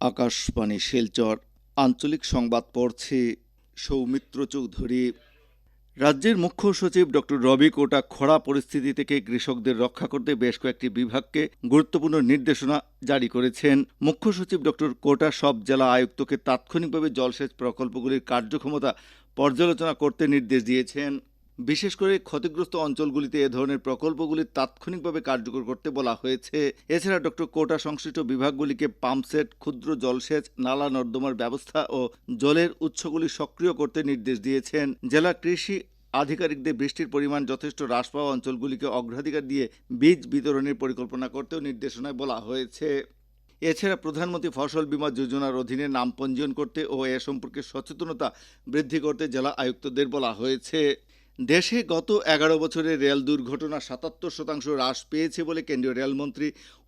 আকাশবাণী শিলচর আঞ্চলিক সংবাদ পড়ছে সৌমিত্র চৌধুরী। রাজ্যের মুখ্য সচিব ডক্টর রবি কোটা খরা পরিস্থিতি থেকে কৃষকদের রক্ষা করতে বেশ কয়েকটি বিভাগকে গুরুত্বপূর্ণ নির্দেশনা জারি করেছেন। মুখ্য সচিব ডক্টর কোটা সব জেলা আয়ুক্তকে তাৎক্ষণিকভাবে জলসেচ প্রকল্পগুলির কার্যক্ষমতা পর্যালোচনা করতে নির্দেশ দিয়েছেন। বিশেষ করে ক্ষতিগ্রস্ত অঞ্চলগুলিতে এ ধরনের প্রকল্পগুলি তাৎক্ষণিকভাবে কার্যকর করতে বলা হয়েছে। এছাড়া ডক্টর কোটা সংশ্লিষ্ট বিভাগগুলিকে পাম্পসেট ক্ষুদ্র জলসেচ, নালা নর্দমার ব্যবস্থা ও জলের উৎসগুলি সক্রিয় করতে নির্দেশ দিয়েছেন। জেলা কৃষি আধিকারিকদের বৃষ্টির পরিমাণ যথেষ্ট হ্রাস পাওয়া অঞ্চলগুলিকে অগ্রাধিকার দিয়ে বীজ বিতরণের পরিকল্পনা করতেও নির্দেশনায় বলা হয়েছে। এছাড়া প্রধানমন্ত্রী ফসল বীমা যোজনার অধীনে নাম পঞ্জীয়ন করতে ও এ সম্পর্কে সচেতনতা বৃদ্ধি করতে জেলা আয়ুক্তদের বলা হয়েছে। দেশে গত এগারো বছরে রেল দুর্ঘটনা সাতাত্তর শতাংশ হ্রাস পেয়েছে বলে কেন্দ্রীয় রেলমন্ত্রী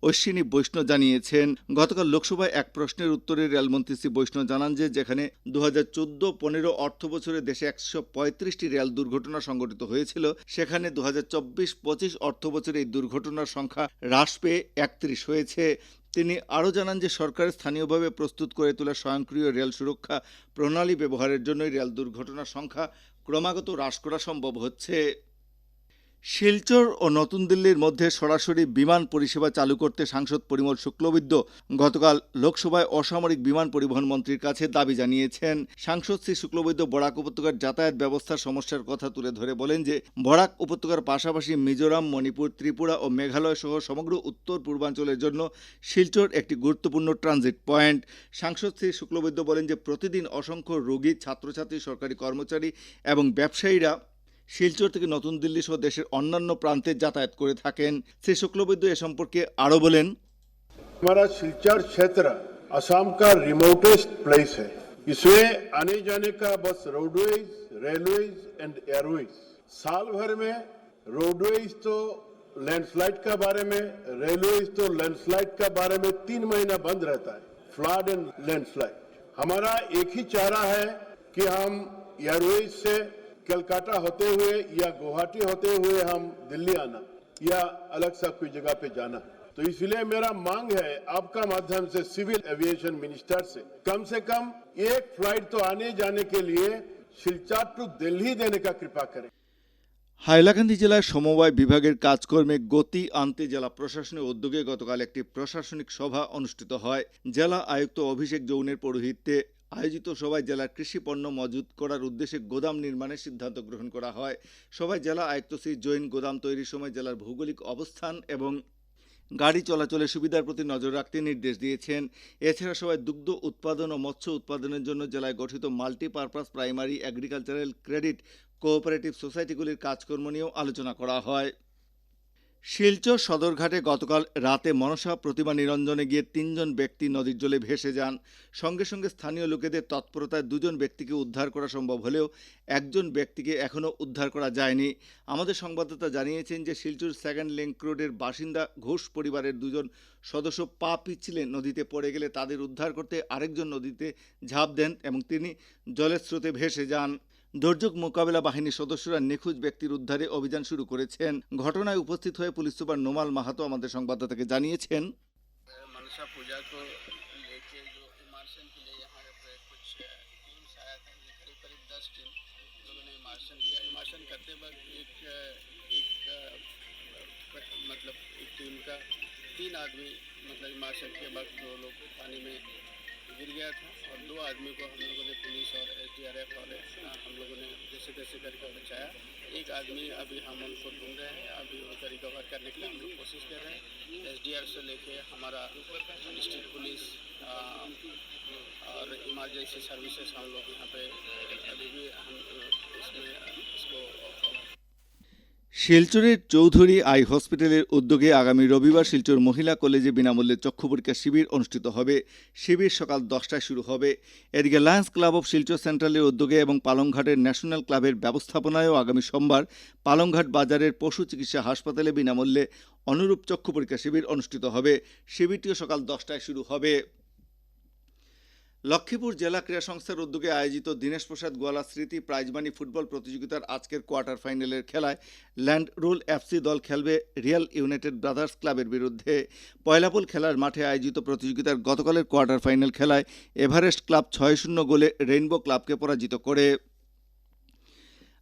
অশ্বিনী বৈষ্ণব জানিয়েছেন, গতকাল লোকসভায় এক প্রশ্নের উত্তরে রেলমন্ত্রী শ্রী বৈষ্ণব জানান যে, যেখানে দু হাজার চোদ্দ পনেরো অর্থ বছরে দেশে একশো পঁয়ত্রিশটি রেল দুর্ঘটনা সংঘটিত হয়েছিল, সেখানে দু হাজার চব্বিশ পঁচিশ অর্থ বছরে এই দুর্ঘটনার সংখ্যা হ্রাস পেয়ে একত্রিশ হয়েছে। তিনি আরও জানান যে, সরকার স্থানীয়ভাবে প্রস্তুত করে তোলা স্বয়ংক্রিয় রেল সুরক্ষা প্রণালী ব্যবহারের জন্যই রেল দুর্ঘটনার সংখ্যা ক্রমাগত হ্রাস করা সম্ভব হচ্ছে। শিলচর ও নতুন দিল্লির মধ্যে সরাসরি বিমান পরিষেবা চালু করতে সাংসদ পরিমল শুক্লবৈদ্য গতকাল লোকসভায় অসামরিক বিমান পরিবহন মন্ত্রীর কাছে দাবি জানিয়েছেন। সাংসদ শ্রী শুক্লবৈদ্য বরাক উপত্যকার যাতায়াত ব্যবস্থার সমস্যার কথা তুলে ধরে বলেন যে, বরাক উপত্যকার পাশাপাশি মিজোরাম, মণিপুর, ত্রিপুরা ও মেঘালয় সহ সমগ্র উত্তর পূর্বাঞ্চলের জন্য শিলচর একটি গুরুত্বপূর্ণ ট্রানজিট পয়েন্ট সাংসদ শ্রী শুক্লবৈদ্য বলেন যে, প্রতিদিন অসংখ্য রোগী, ছাত্রছাত্রী, সরকারি কর্মচারী এবং ব্যবসায়ীরা শিলচর থেকে নতুন দিল্লি সহ দেশের অন্যান্য প্রান্তে যাতায়াত করে থাকেন শ্রী শুক্লবৈদ্য এ সম্পর্কে আরও বলেন हमारा सिलचर क्षेत्र असम का रिमोटेस्ट प्लेस है इसमें आने जाने का बस रोडवेज रेलवेज एंड एयरवेज साल भर में रोडवेज तो लैंडस्लाइड का बारे में रेलवेज तो लैंडस्लाइड का बारे में तीन महीना बंद रहता है फ्लड एंड लैंडस्लाइड हमारा एक ही चारा है कि हम एयरवेज से कलकत्ता होते हुए या गुवाहाटी होते हुए हम दिल्ली आना या अलग सा कोई जगह पे जाना तो इसलिए मेरा मांग है आपका माध्यम से सिविल एविएशन मिनिस्टर से कम से कम एक फ्लाइट तो आने जाने के लिए सिलचर टू दिल्ली देने का कृपा करें হাইলাকান্দি জেলায় সমবায় বিভাগের কাজকর্মে গতি আনতে জেলা প্রশাসনের উদ্যোগে গতকাল একটি প্রশাসনিক সভা অনুষ্ঠিত হয় জেলা আয়ুক্ত অভিষেক যৌনের পৌরোহিত্যে আয়োজিত সভায় জেলার কৃষি পণ্য মজুত করার উদ্দেশ্যে গোদাম নির্মাণের সিদ্ধান্ত গ্রহণ করা হয়। সভায় জেলা আয়ুক্ত শ্রী জৈন গোদাম তৈরির সময় জেলার ভৌগোলিক অবস্থান এবং গাড়ি চলাচলের সুবিধার প্রতি নজর রাখতে নির্দেশ দিয়েছেন। এছাড়া সবাই দুগ্ধ উৎপাদন ও মৎস্য উৎপাদনের জন্য জেলায় গঠিত multipurpose primary agricultural credit cooperative সোসাইটিগুলির কাজকর্ম নিয়েও আলোচনা করা হয়। শিলচর সদরঘাটে গতকাল রাতে মনসা প্রতিমা নিরঞ্জনে গিয়ে তিনজন ব্যক্তি নদীর জলে ভেসে যান। সঙ্গে সঙ্গে স্থানীয় লোকেদের তৎপরতায় দুজন ব্যক্তিকে উদ্ধার করা সম্ভব হলেও একজন ব্যক্তিকে এখনও উদ্ধার করা যায়নি। আমাদের সংবাদদাতা জানিয়েছেন যে শিলচর সেকেন্ড লিঙ্ক রোডের বাসিন্দা ঘোষ পরিবারের দুজন সদস্য পা পিছলে নদীতে পড়ে গেলে তাদের উদ্ধার করতে আরেকজন নদীতে ঝাঁপ দেন এবং তিনি জলের স্রোতে ভেসে যান। দুর্যোগ মোকাবেলা বাহিনীর সদস্যরা নিখোঁজ ব্যক্তির উদ্ধারে অভিযান শুরু করেছেন ঘটনায় উপস্থিত হয়ে পুলিশ সুপার নোমাল মাহাতো আমাদের সংবাদদাতাকে জানিয়েছেন मनसा पूजा को लेके जो इमार्शन के लिए यहाँ पे कुछ टीम्स आया था ये करीब करीब दस टीम लोगों ने इमार्शन किया इमार्शन करते वक्त एक एक अ, मतलब एक टीम का तीन आदमी मतलब इमार्शन के वक्त दो लोग पानी में गिर गया था और दो आदमी को हम लोगों ने पुलिस और एस डी आर एफ़ वाले हम लोगों ने जैसे तैसे करके बचाया। एक आदमी अभी हम उनको ढूंढ रहे हैं अभी उनको रिकवर करने के लिए हम लोग कोशिश कर रहे हैं। एस डी आर से लेके हमारा डिस्ट्रिक्ट पुलिस अ, और इमरजेंसी सर्विसेज़ हम लोग यहाँ पे अभी भी हम इसमें इसको শিলচরের চৌধুরী আই হসপিটালের উদ্যোগে আগামী রবিবার শিলচর মহিলা কলেজে বিনামূল্যে চক্ষু পরীক্ষা শিবির অনুষ্ঠিত হবে। শিবির সকাল দশটায় শুরু হবে। এদিকে লায়ন্স ক্লাব অফ শিলচর সেন্ট্রালের উদ্যোগে এবং পালংঘাটের ন্যাশনাল ক্লাবের ব্যবস্থাপনায়ও আগামী সোমবার পালংঘাট বাজারের পশু চিকিৎসা হাসপাতালে বিনামূল্যে অনুরূপ চক্ষু পরীক্ষা শিবির অনুষ্ঠিত হবে। শিবিরটিও সকাল দশটায় শুরু হবে। লক্ষ্মীপুর জেলা ক্রীড়া সংস্থার উদ্যোগে আয়োজিত দীনেশ প্রসাদ গোয়ালা স্মৃতি প্রাইজমানি ফুটবল প্রতিযোগিতার আজকের কোয়ার্টার ফাইনালের খেলায় ল্যান্ড রুল এফসি দল খেলবে রিয়াল ইউনাইটেড ব্রাদার্স ক্লাবের বিরুদ্ধে। পয়লাপুল খেলার মাঠে আয়োজিত প্রতিযোগিতার গতকালের কোয়ার্টার ফাইনাল খেলায় এভারেস্ট ক্লাব ছয় শূন্য গোলে রেইনবো ক্লাবকে পরাজিত করে।